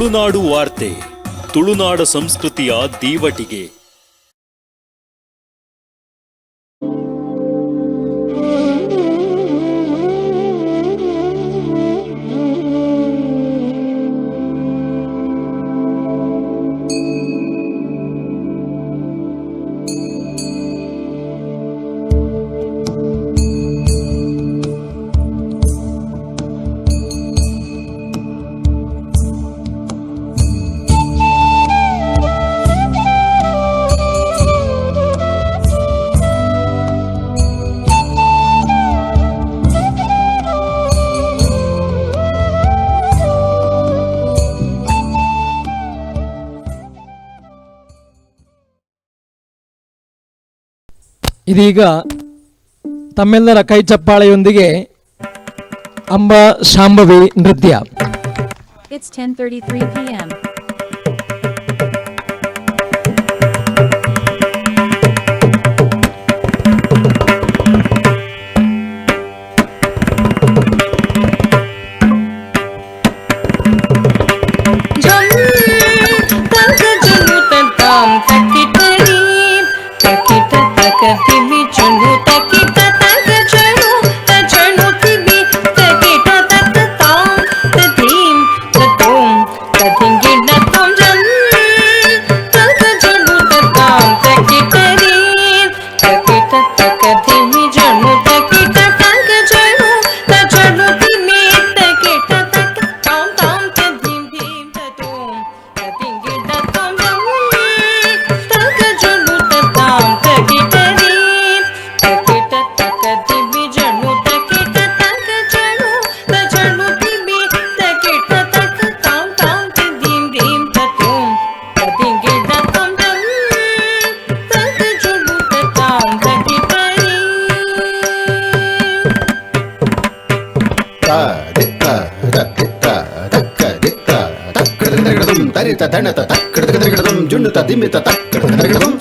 ತುಳುನಾಡು ವಾರ್ತೆ ತುಳುನಾಡ ಸಂಸ್ಕೃತಿಯ ದೀವಟಿಗೆ ಇದೀಗ ತಮ್ಮೆಲ್ಲರ ಕೈ ಚಪ್ಪಾಳೆಯೊಂದಿಗೆ ಅಂಬ ಶಾಂಭವಿ ನೃತ್ಯ It's 10:33 p.m. తనత తక్కడతకదరగడం జుండు తదిమిత తక్కడతకదరగడం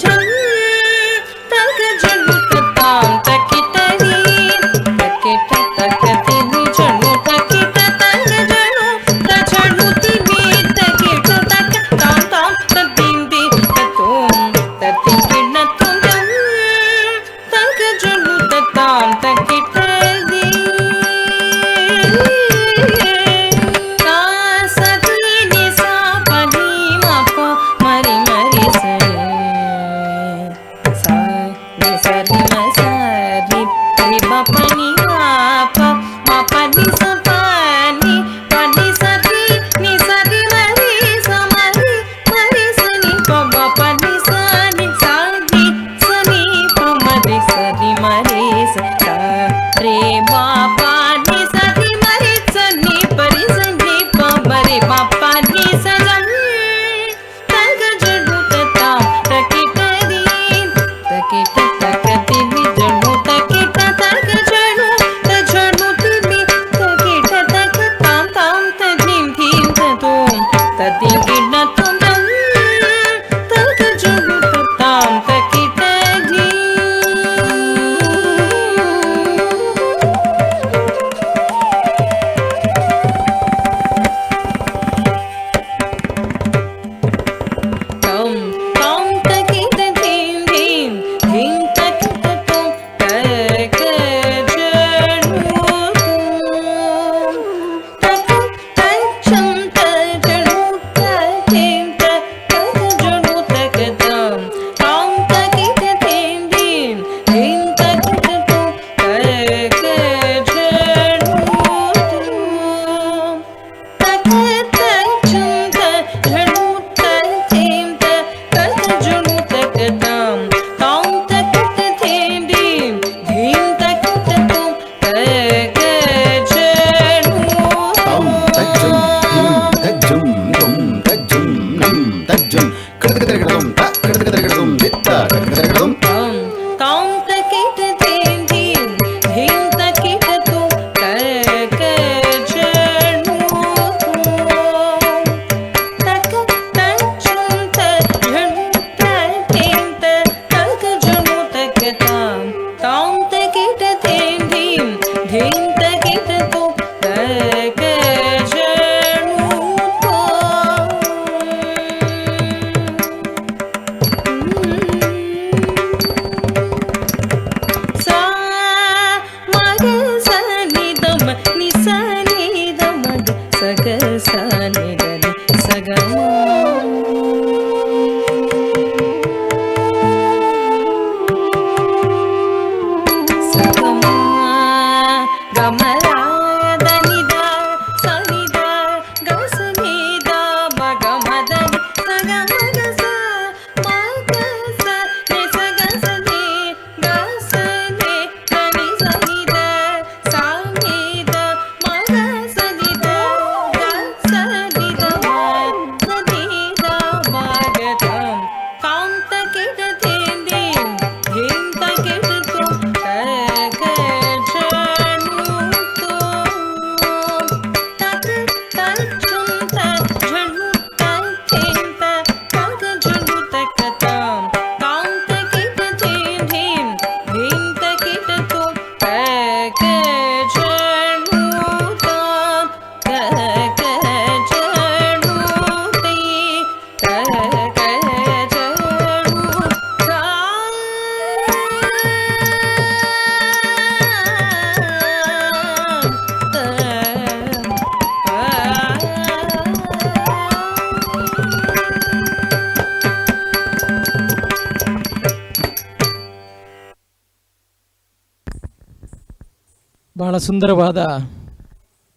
ಸುಂದರವಾದ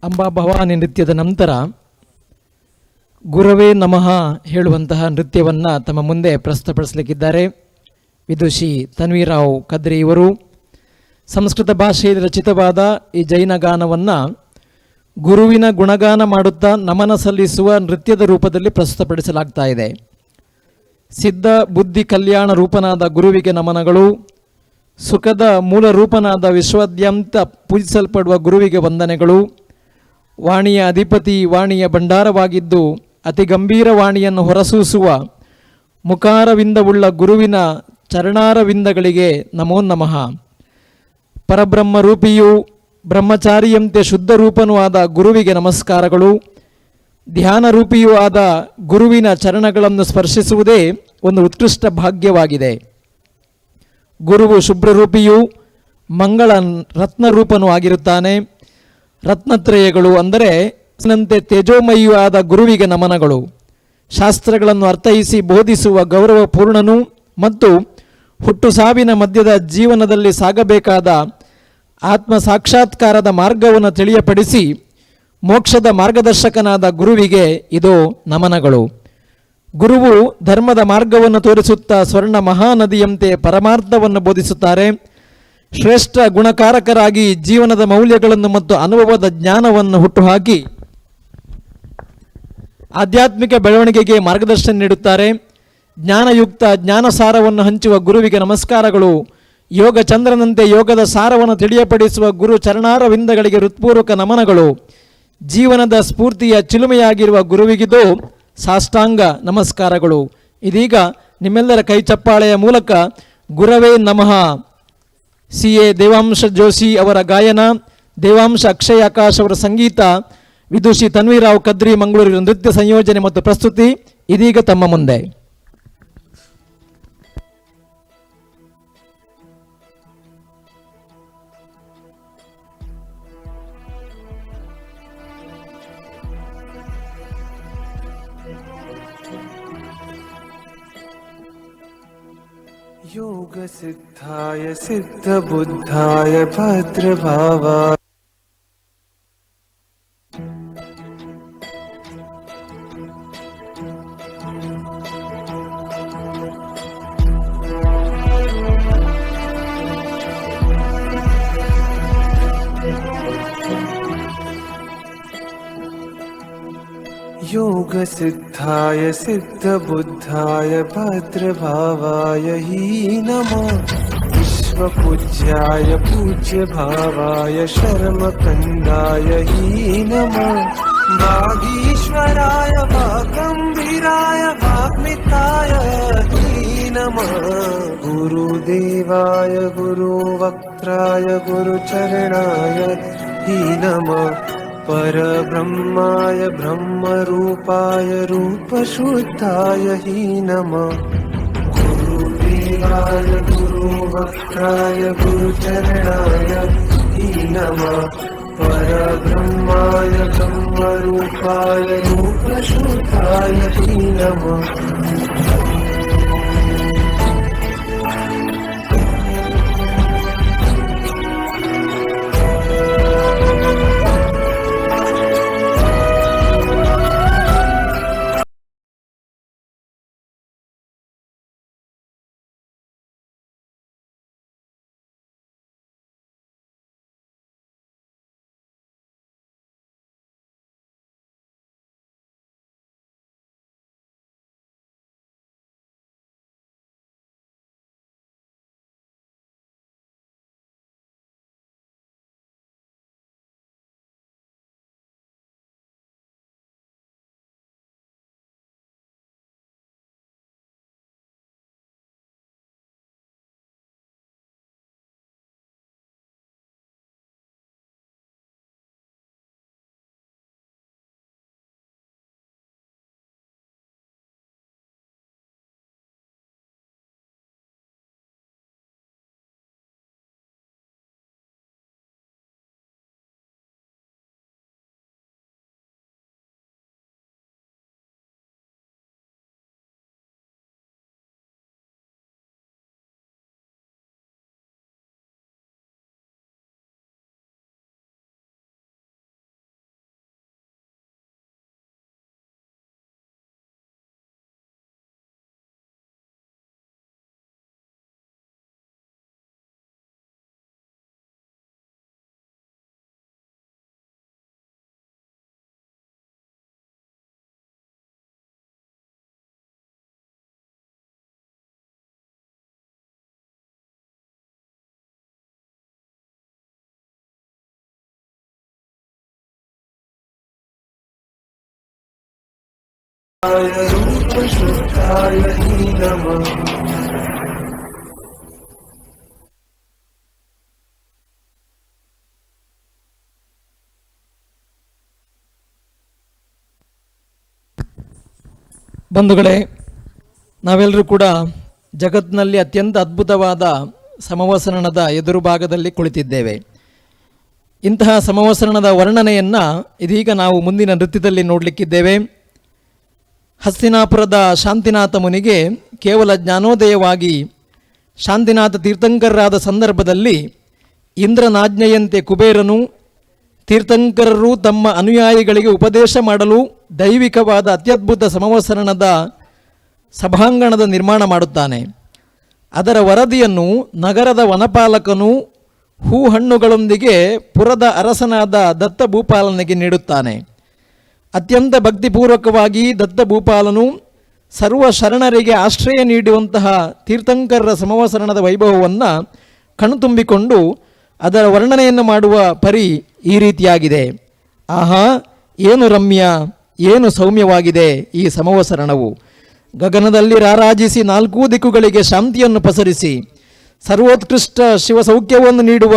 ಅಂಬಾ ಭವಾನಿ ನೃತ್ಯದ ನಂತರ ಗುರವೇ ನಮಃ ಹೇಳುವಂತಹ ನೃತ್ಯವನ್ನು ತಮ್ಮ ಮುಂದೆ ಪ್ರಸ್ತುತಪಡಿಸಲಿಕ್ಕಿದ್ದಾರೆ. ವಿದುಷಿ ತನ್ವೀರಾವ್ ಕದ್ರಿ ಇವರು. ಸಂಸ್ಕೃತ ಭಾಷೆಯಲ್ಲಿ ರಚಿತವಾದ ಈ ಜೈನ ಗಾನವನ್ನು ಗುರುವಿನ ಗುಣಗಾನ ಮಾಡುತ್ತಾ ನಮನ ಸಲ್ಲಿಸುವ ನೃತ್ಯದ ರೂಪದಲ್ಲಿ ಪ್ರಸ್ತುತಪಡಿಸಲಾಗ್ತಾ ಇದೆ. ಸಿದ್ಧ ಬುದ್ಧಿ ಕಲ್ಯಾಣ ರೂಪನಾದ ಗುರುವಿಗೆ ನಮನಗಳು. ಸುಖದ ಮೂಲ ರೂಪನಾದ ವಿಶ್ವಾದ್ಯಂತ ಪೂಜಿಸಲ್ಪಡುವ ಗುರುವಿಗೆ ವಂದನೆಗಳು. ವಾಣಿಯ ಅಧಿಪತಿ ವಾಣಿಯ ಭಂಡಾರವಾಗಿದ್ದು, ಅತಿ ಗಂಭೀರ ವಾಣಿಯನ್ನು ಹೊರಸೂಸುವ ಮುಖಾರವಿಂದವುಳ್ಳ ಗುರುವಿನ ಚರಣಾರವಿಂದಗಳಿಗೆ ನಮೋ ನಮಃ. ಪರಬ್ರಹ್ಮ ರೂಪಿಯು ಬ್ರಹ್ಮಚಾರಿಯಂತೆ ಶುದ್ಧ ರೂಪನೂ ಆದ ಗುರುವಿಗೆ ನಮಸ್ಕಾರಗಳು. ಧ್ಯಾನ ರೂಪಿಯೂ ಆದ ಗುರುವಿನ ಚರಣಗಳನ್ನು ಸ್ಪರ್ಶಿಸುವುದೇ ಒಂದು ಉತ್ಕೃಷ್ಟ ಭಾಗ್ಯವಾಗಿದೆ. ಗುರುವು ಶುಭ್ರರೂಪಿಯೂ ಮಂಗಳ ರತ್ನರೂಪನೂ ಆಗಿರುತ್ತಾನೆ. ರತ್ನತ್ರಯಗಳು ಅಂದರೆ ನಂತೆ ತೇಜೋಮಯಿಯೂ ಆದ ಗುರುವಿಗೆ ನಮನಗಳು. ಶಾಸ್ತ್ರಗಳನ್ನು ಅರ್ಥೈಸಿ ಬೋಧಿಸುವ ಗೌರವಪೂರ್ಣನು ಮತ್ತು ಹುಟ್ಟು ಸಾವಿನ ಮಧ್ಯದ ಜೀವನದಲ್ಲಿ ಸಾಗಬೇಕಾದ ಆತ್ಮ ಸಾಕ್ಷಾತ್ಕಾರದ ಮಾರ್ಗವನ್ನು ತಿಳಿಯಪಡಿಸಿ ಮೋಕ್ಷದ ಮಾರ್ಗದರ್ಶಕನಾದ ಗುರುವಿಗೆ ಇದು ನಮನಗಳು. ಗುರುವು ಧರ್ಮದ ಮಾರ್ಗವನ್ನು ತೋರಿಸುತ್ತಾ ಸ್ವರ್ಣ ಮಹಾನದಿಯಂತೆ ಪರಮಾರ್ಥವನ್ನು ಬೋಧಿಸುತ್ತಾರೆ. ಶ್ರೇಷ್ಠ ಗುಣಕಾರಕರಾಗಿ ಜೀವನದ ಮೌಲ್ಯಗಳನ್ನು ಮತ್ತು ಅನುಭವದ ಜ್ಞಾನವನ್ನು ಹುಟ್ಟುಹಾಕಿ ಆಧ್ಯಾತ್ಮಿಕ ಬೆಳವಣಿಗೆಗೆ ಮಾರ್ಗದರ್ಶನ ನೀಡುತ್ತಾರೆ. ಜ್ಞಾನಯುಕ್ತ ಜ್ಞಾನಸಾರವನ್ನು ಹಂಚುವ ಗುರುವಿಗೆ ನಮಸ್ಕಾರಗಳು. ಯೋಗ ಚಂದ್ರನಂತೆ ಯೋಗದ ಸಾರವನ್ನು ತಿಳಿಯಪಡಿಸುವ ಗುರು ಚರಣಾರವಿಂದಗಳಿಗೆ ಹೃತ್ಪೂರ್ವಕ ನಮನಗಳು. ಜೀವನದ ಸ್ಫೂರ್ತಿಯ ಚಿಲುಮೆಯಾಗಿರುವ ಗುರುವಿಗಿದು ಸಾಷ್ಟಾಂಗ ನಮಸ್ಕಾರಗಳು. ಇದೀಗ ನಿಮ್ಮೆಲ್ಲರ ಕೈ ಚಪ್ಪಾಳೆಯ ಮೂಲಕ ಗುರವೇ ನಮಃ. ಸಿ ಎ ದೇವಾಂಶ ಜೋಶಿ ಅವರ ಗಾಯನ, ದೇವಾಂಶ ಅಕ್ಷಯ್ ಆಕಾಶ್ ಅವರ ಸಂಗೀತ, ವಿದುಷಿ ತನ್ವೀರಾವ್ ಕದ್ರಿ ಮಂಗಳೂರಿನ ನೃತ್ಯ ಸಂಯೋಜನೆ ಮತ್ತು ಪ್ರಸ್ತುತಿ ಇದೀಗ ತಮ್ಮ ಮುಂದೆ. योगसिद्धाय सिद्धबुद्धाय भद्रभावाय योगसिद्धाय सिद्धबुद्धाय भद्रभावाय हि नमो। विश्वपूज्याय पूज्यभावाय शर्मकन्दाय हि नमो। वागीश्वराय वागम्भीराय वाग्मिताय हि नमः। गुरुदेवाय गुरुवक्त्राय गुरुचरणाय हि नमः परब्रह्माय ब्रह्मरूपाय रूपशुद्धाय हि नमः। गुरुदेवाय गुरुवक्त्राय गुरुचरणाय हि नमः। परब्रह्माय ब्रह्मरूपाय रूपशुद्धाय हि नमः ಬಂಧುಗಳೇ, ನಾವೆಲ್ಲರೂ ಕೂಡ ಜಗತ್ತಿನಲ್ಲಿ ಅತ್ಯಂತ ಅದ್ಭುತವಾದ ಸಮವಸರಣದ ಎದುರು ಭಾಗದಲ್ಲಿ ಕುಳಿತಿದ್ದೇವೆ. ಇಂತಹ ಸಮವಸರಣದ ವರ್ಣನೆಯನ್ನು ಇದೀಗ ನಾವು ಮುಂದಿನ ನೃತ್ಯದಲ್ಲಿ ನೋಡಲಿಕ್ಕಿದ್ದೇವೆ. ಹಸ್ತಿನಾಪುರದ ಶಾಂತಿನಾಥ ಮುನಿಗೆ ಕೇವಲ ಜ್ಞಾನೋದಯವಾಗಿ ಶಾಂತಿನಾಥ ತೀರ್ಥಂಕರರಾದ ಸಂದರ್ಭದಲ್ಲಿ ಇಂದ್ರನಾಜ್ಞೆಯಂತೆ ಕುಬೇರನು ತೀರ್ಥಂಕರರು ತಮ್ಮ ಅನುಯಾಯಿಗಳಿಗೆ ಉಪದೇಶ ಮಾಡಲು ದೈವಿಕವಾದ ಅತ್ಯದ್ಭುತ ಸಮವಸರಣದ ಸಭಾಂಗಣದ ನಿರ್ಮಾಣ ಮಾಡುತ್ತಾನೆ. ಅದರ ವರದಿಯನ್ನು ನಗರದ ವನಪಾಲಕನು ಹೂ ಹಣ್ಣುಗಳೊಂದಿಗೆ ಪುರದ ಅರಸನಾದ ದತ್ತ ಭೂಪಾಲನಿಗೆ ನೀಡುತ್ತಾನೆ. ಅತ್ಯಂತ ಭಕ್ತಿಪೂರ್ವಕವಾಗಿ ದತ್ತ ಭೂಪಾಲನು ಸರ್ವ ಶರಣರಿಗೆ ಆಶ್ರಯ ನೀಡುವಂತಹ ತೀರ್ಥಂಕರರ ಸಮವಸರಣದ ವೈಭವವನ್ನು ಕಣ್ತುಂಬಿಕೊಂಡು ಅದರ ವರ್ಣನೆಯನ್ನು ಮಾಡುವ ಪರಿ ಈ ರೀತಿಯಾಗಿದೆ. ಆಹಾ, ಏನು ರಮ್ಯ, ಏನು ಸೌಮ್ಯವಾಗಿದೆ ಈ ಸಮವಸರಣವು. ಗಗನದಲ್ಲಿ ರಾರಾಜಿಸಿ ನಾಲ್ಕೂ ದಿಕ್ಕುಗಳಿಗೆ ಶಾಂತಿಯನ್ನು ಪಸರಿಸಿ, ಸರ್ವೋತ್ಕೃಷ್ಟ ಶಿವಸೌಖ್ಯವನ್ನು ನೀಡುವ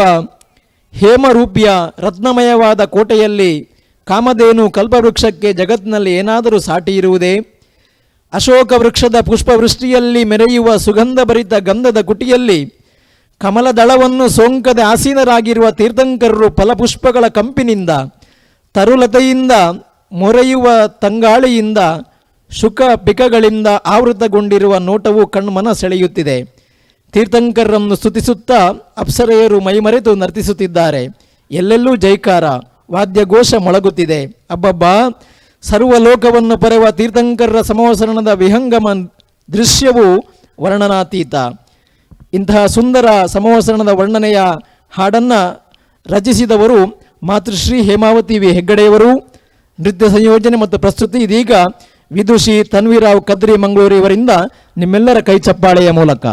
ಹೇಮರೂಪ್ಯ ರತ್ನಮಯವಾದ ಕೋಟೆಯಲ್ಲಿ ಕಾಮಧೇನು ಕಲ್ಪವೃಕ್ಷಕ್ಕೆ ಜಗತ್ತಿನಲ್ಲಿ ಏನಾದರೂ ಸಾಟಿ ಇರುವುದೇ? ಅಶೋಕ ವೃಕ್ಷದ ಪುಷ್ಪವೃಷ್ಟಿಯಲ್ಲಿ ಮೆರೆಯುವ ಸುಗಂಧಭರಿತ ಗಂಧದ ಕುಟಿಯಲ್ಲಿ ಕಮಲದಳವನ್ನು ಸೋಂಕದೆ ಆಸೀನರಾಗಿರುವ ತೀರ್ಥಂಕರರು ಫಲಪುಷ್ಪಗಳ ಕಂಪಿನಿಂದ, ತರುಲತೆಯಿಂದ, ಮೊರೆಯುವ ತಂಗಾಳಿಯಿಂದ, ಶುಕ ಪಿಕಗಳಿಂದ ಆವೃತಗೊಂಡಿರುವ ನೋಟವು ಕಣ್ಮನ ಸೆಳೆಯುತ್ತಿದೆ. ತೀರ್ಥಂಕರರನ್ನು ಸ್ತುತಿಸುತ್ತಾ ಅಪ್ಸರೆಯರು ಮೈಮರೆತು ನರ್ತಿಸುತ್ತಿದ್ದಾರೆ. ಎಲ್ಲೆಲ್ಲೂ ಜೈಕಾರ. ವಾದ್ಯಘೋಷ ಮೊಳಗುತ್ತಿದೆ. ಅಬ್ಬಬ್ಬಾ, ಸರ್ವಲೋಕವನ್ನು ಪರೆವ ತೀರ್ಥಂಕರರ ಸಮವಸರಣದ ವಿಹಂಗಮ ದೃಶ್ಯವು ವರ್ಣನಾತೀತ. ಇಂತಹ ಸುಂದರ ಸಮವಸರಣದ ವರ್ಣನೆಯ ಹಾಡನ್ನು ರಚಿಸಿದವರು ಮಾತೃಶ್ರೀ ಹೇಮಾವತಿ ವಿ. ಹೆಗ್ಗಡೆಯವರು. ನೃತ್ಯ ಸಂಯೋಜನೆ ಮತ್ತು ಪ್ರಸ್ತುತಿ ಇದೀಗ ವಿದುಷಿ ತನ್ವೀರಾವ್ ಕದ್ರಿ ಮಂಗಳೂರಿವರಿಂದ ನಿಮ್ಮೆಲ್ಲರ ಕೈ ಚಪ್ಪಾಳೆಯ ಮೂಲಕ.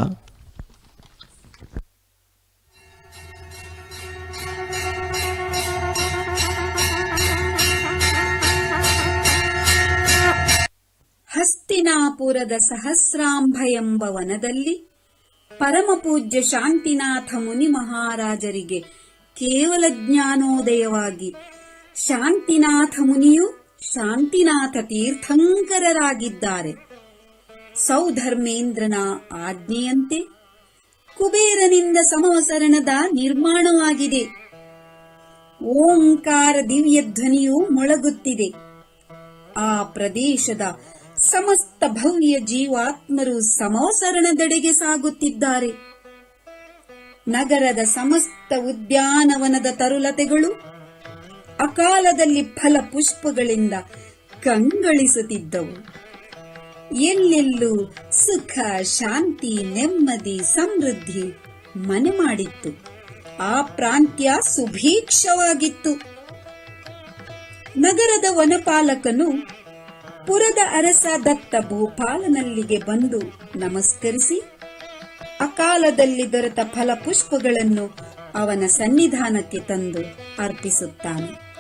ಹಸ್ತಿನಾಪುರದ ಸಹಸ್ರಾಂಭ ಎಂಬ ವನದಲ್ಲಿ ಪರಮಪೂಜ್ಯ ಶಾಂತಿನಾಥ ಮುನಿ ಮಹಾರಾಜರಿಗೆ ಕೇವಲ ಜ್ಞಾನೋದಯವಾಗಿ ಶಾಂತಿನಾಥ ಮುನಿಯು ಶಾಂತಿನಾಥ ತೀರ್ಥಂಕರರಾಗಿದ್ದಾರೆ. ಸೌಧರ್ಮೇಂದ್ರನ ಆಜ್ಞೆಯಂತೆ ಕುಬೇರನಿಂದ ಸಮವಸರಣದ ನಿರ್ಮಾಣವಾಗಿದೆ. ಓಂಕಾರ ದಿವ್ಯ ಧ್ವನಿಯು ಮೊಳಗುತ್ತಿದೆ. ಆ ಪ್ರದೇಶದ ಸಮಸ್ತ ಭವ್ಯ ಜೀವಾತ್ಮರು ಸಮವಸರಣದೆಡೆಗೆ ಸಾಗುತ್ತಿದ್ದಾರೆ. ನಗರದ ಸಮಸ್ತ ಉದ್ಯಾನವನದ ತರುಲತೆಗಳು ಅಕಾಲದಲ್ಲಿ ಫಲ ಪುಷ್ಪಗಳಿಂದ ಕಂಗಳಿಸುತ್ತಿದ್ದವು. ಎಲ್ಲೆಲ್ಲೂ ಸುಖ, ಶಾಂತಿ, ನೆಮ್ಮದಿ, ಸಮೃದ್ಧಿ ಮನೆ ಮಾಡಿತ್ತು. ಆ ಪ್ರಾಂತ್ಯ ಸುಭೀಕ್ಷವಾಗಿತ್ತು. ನಗರದ ವನಪಾಲಕನು ಪುರದ ಅರಸ ದತ್ತ ಭೂಪಾಲನಲ್ಲಿಗೆ ಬಂದು ನಮಸ್ಕರಿಸಿ, ಅಕಾಲದಲ್ಲಿ ದೊರೆತ ಫಲಪುಷ್ಪಗಳನ್ನು ಅವನ ಸನ್ನಿಧಾನಕ್ಕೆ ತಂದು ಅರ್ಪಿಸುತ್ತಾನೆ.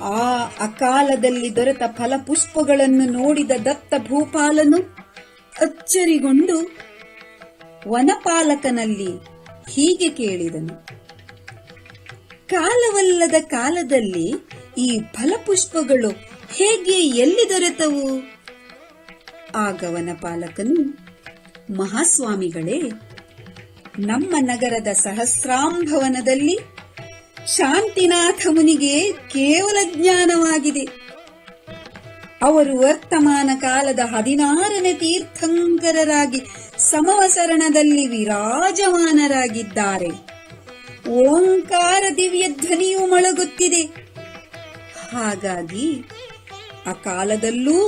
ಆ ಅಕಾಲದಲ್ಲಿ ದೊರೆತ ಫಲಪುಷ್ಪಗಳನ್ನು ನೋಡಿದ ದತ್ತ ಭೂಪಾಲನು ಅಚ್ಚರಿಗೊಂಡು ವನಪಾಲಕನಲ್ಲಿ ಹೀಗೆ ಕೇಳಿದನು. ಕಾಲವಲ್ಲದ ಕಾಲದಲ್ಲಿ ಈ ಫಲಪುಷ್ಪಗಳು ಹೇಗೆ ಎಲ್ಲಿ ದೊರೆತವು? ಆಗವನ ಪಾಲಕನು ಮಹಾಸ್ವಾಮಿಗಳೇ, ನಮ್ಮ ನಗರದ ಸಹಸ್ರಾಂಭವನದಲ್ಲಿ ಶಾಂತಿನಾಥ ಮುನಿಗೆ ಕೇವಲ ಜ್ಞಾನವಾಗಿದೆ. ಅವರು ವರ್ತಮಾನ ಕಾಲದ ಹದಿನಾರನೇ ತೀರ್ಥಂಕರರಾಗಿ ಸಮವಸರಣದಲ್ಲಿ ವಿರಾಜಮಾನರಾಗಿದ್ದಾರೆ. ಓಂಕಾರ ದಿವ್ಯ ಧ್ವನಿಯು ಮೊಳಗುತ್ತಿದೆ ಹಾಗಾಗಿ ಆ ಕಾಲದಲ್ಲೂ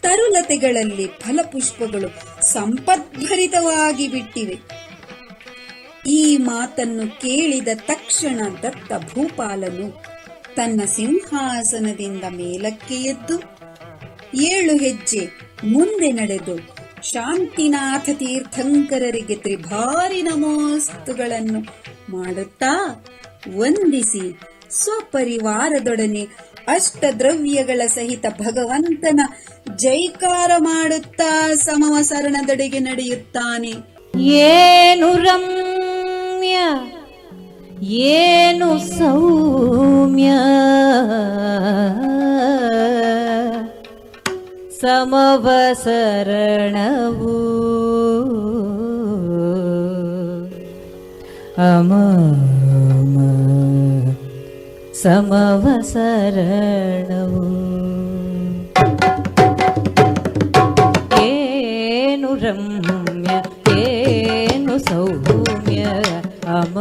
ತರುಲತೆಗಳಲ್ಲಿ ಫಲಪುಷ್ಪಗಳು ಸಂಪದ್ಭರಿತವಾಗಿ ಬಿಟ್ಟಿವೆ ಈ ಮಾತನ್ನು ಕೇಳಿದ ತಕ್ಷಣ ದತ್ತ ಭೂಪಾಲನು ತನ್ನ ಸಿಂಹಾಸನದಿಂದ ಮೇಲಕ್ಕೆ ಎದ್ದು ಏಳು ಹೆಜ್ಜೆ ಮುಂದೆ ನಡೆದು ಶಾಂತಿನಾಥ ತೀರ್ಥಂಕರರಿಗೆ ತ್ರಿಭಾರಿ ನಮೋಸ್ತುಗಳನ್ನು ಮಾಡುತ್ತಾ ವಂದಿಸಿ ಸ್ವಪರಿವಾರದೊಡನೆ ಅಷ್ಟದ್ರವ್ಯಗಳ ಸಹಿತ ಭಗವಂತನ ಜೈಕಾರ ಮಾಡುತ್ತಾ ಸಮವಸರಣದಡೆಗೆ ನಡೆಯುತ್ತಾನೆ. ಏನು ರಮ್ಯ ಏನು ಸೌಮ್ಯ. ಸಮವಸರಣವು ಅಮ സമവസരണവും. ഏനു രമ്യ ഏനു സൗമ്യ അമ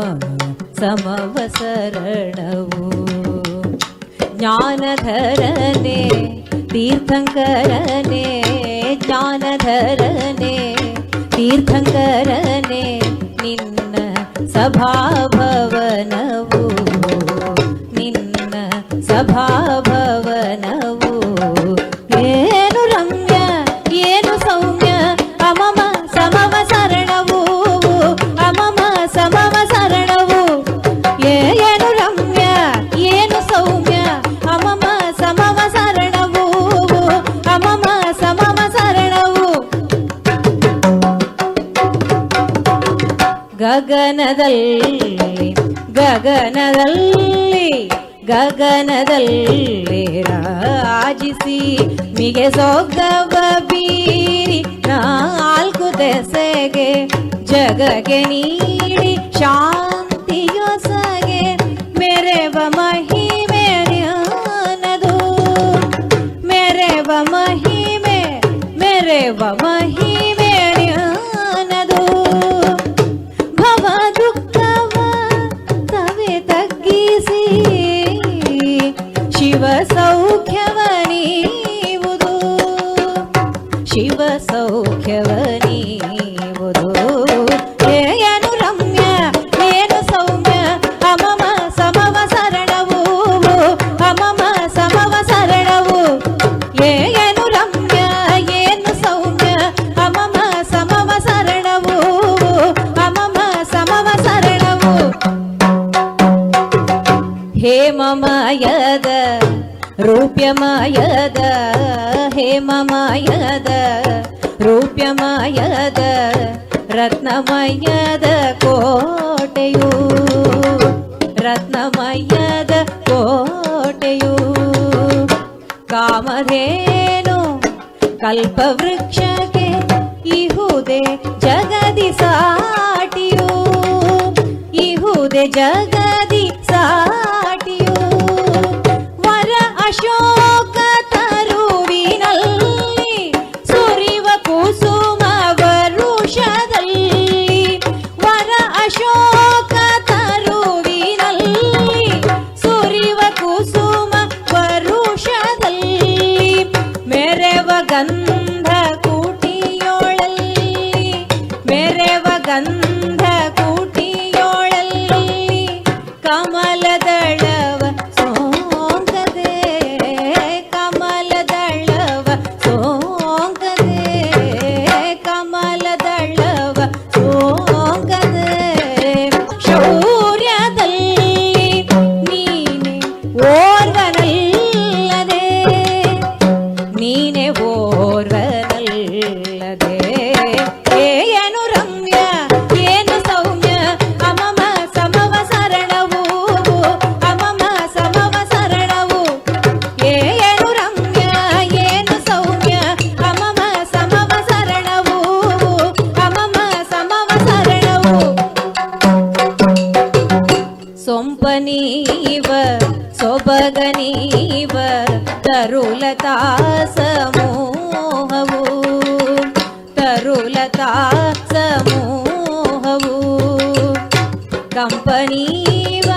സമവസരണവും. ജ്ഞാനധരനേ തീർത്ഥങ്കരനേ ജ്ഞാനധരനേ തീർത്ഥങ്കരനേ നിന്ന സഭാഭവന ಗಗನದಲ್ಲಿ ರಾಜಿಸಿ ಮಿಗೆ ಸೊಗ್ಗವ ಬೀರಿ ನಾಲ್ಕು ದೆಸೆಗೆ सोगीरि ನೀಡಿ ಶಾ सर्व सौख्य ರತ್ನಮಯದ ಕೋಟೆಯು ರತ್ನಮಯದ ಕೋಟೆಯು. ಕಾಮಧೇನು ಕಲ್ಪವೃಕ್ಷಕ್ಕೆ ಇಹುದೆ ಜಗದಿ ಸಾಟಿಯು ಇಹುದೆ ಜಗ కంపనీవ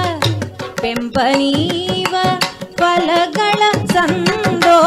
పెంపనీవ పలగళ సందో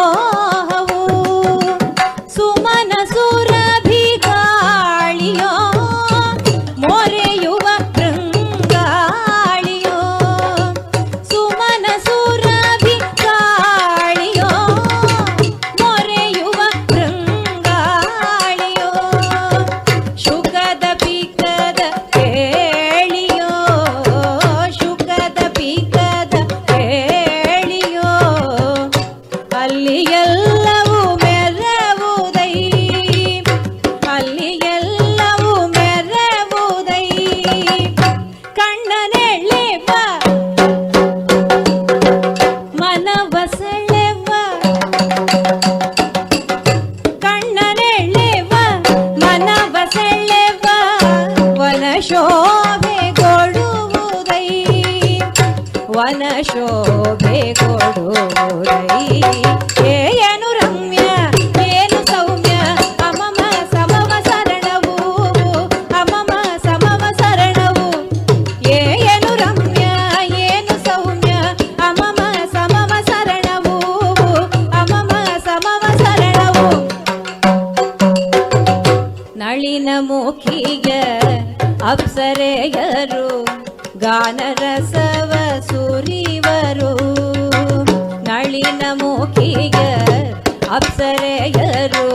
ಲೋಕಿಯರ್ ಅಪ್ಸರೆಯರು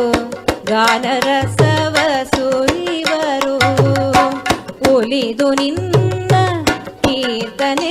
ಗಾನರಸವ ಸುರಿವರು ಒಲಿದು ನಿನ್ನ ಕೀರ್ತನೆ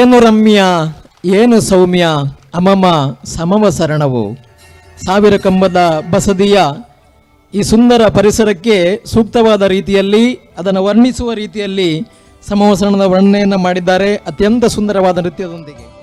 ಏನು ರಮ್ಯ, ಏನು ಸೌಮ್ಯ, ಅಮಮ, ಸಮಮ ಶರಣವು ಸಾವಿರ ಕಂಬದ ಬಸದಿಯ ಈ ಸುಂದರ ಪರಿಸರಕ್ಕೆ ಸೂಕ್ತವಾದ ರೀತಿಯಲ್ಲಿ, ಅದನ್ನು ವರ್ಣಿಸುವ ರೀತಿಯಲ್ಲಿ ಸಮವಸರಣದ ವರ್ಣನೆಯನ್ನು ಮಾಡಿದ್ದಾರೆ. ಅತ್ಯಂತ ಸುಂದರವಾದ ನೃತ್ಯದೊಂದಿಗೆ.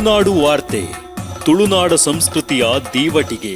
ತುಳುನಾಡು ವಾರ್ತೆ ತುಳುನಾಡ ಸಂಸ್ಕೃತಿಯ ದೀವಟಿಗೆ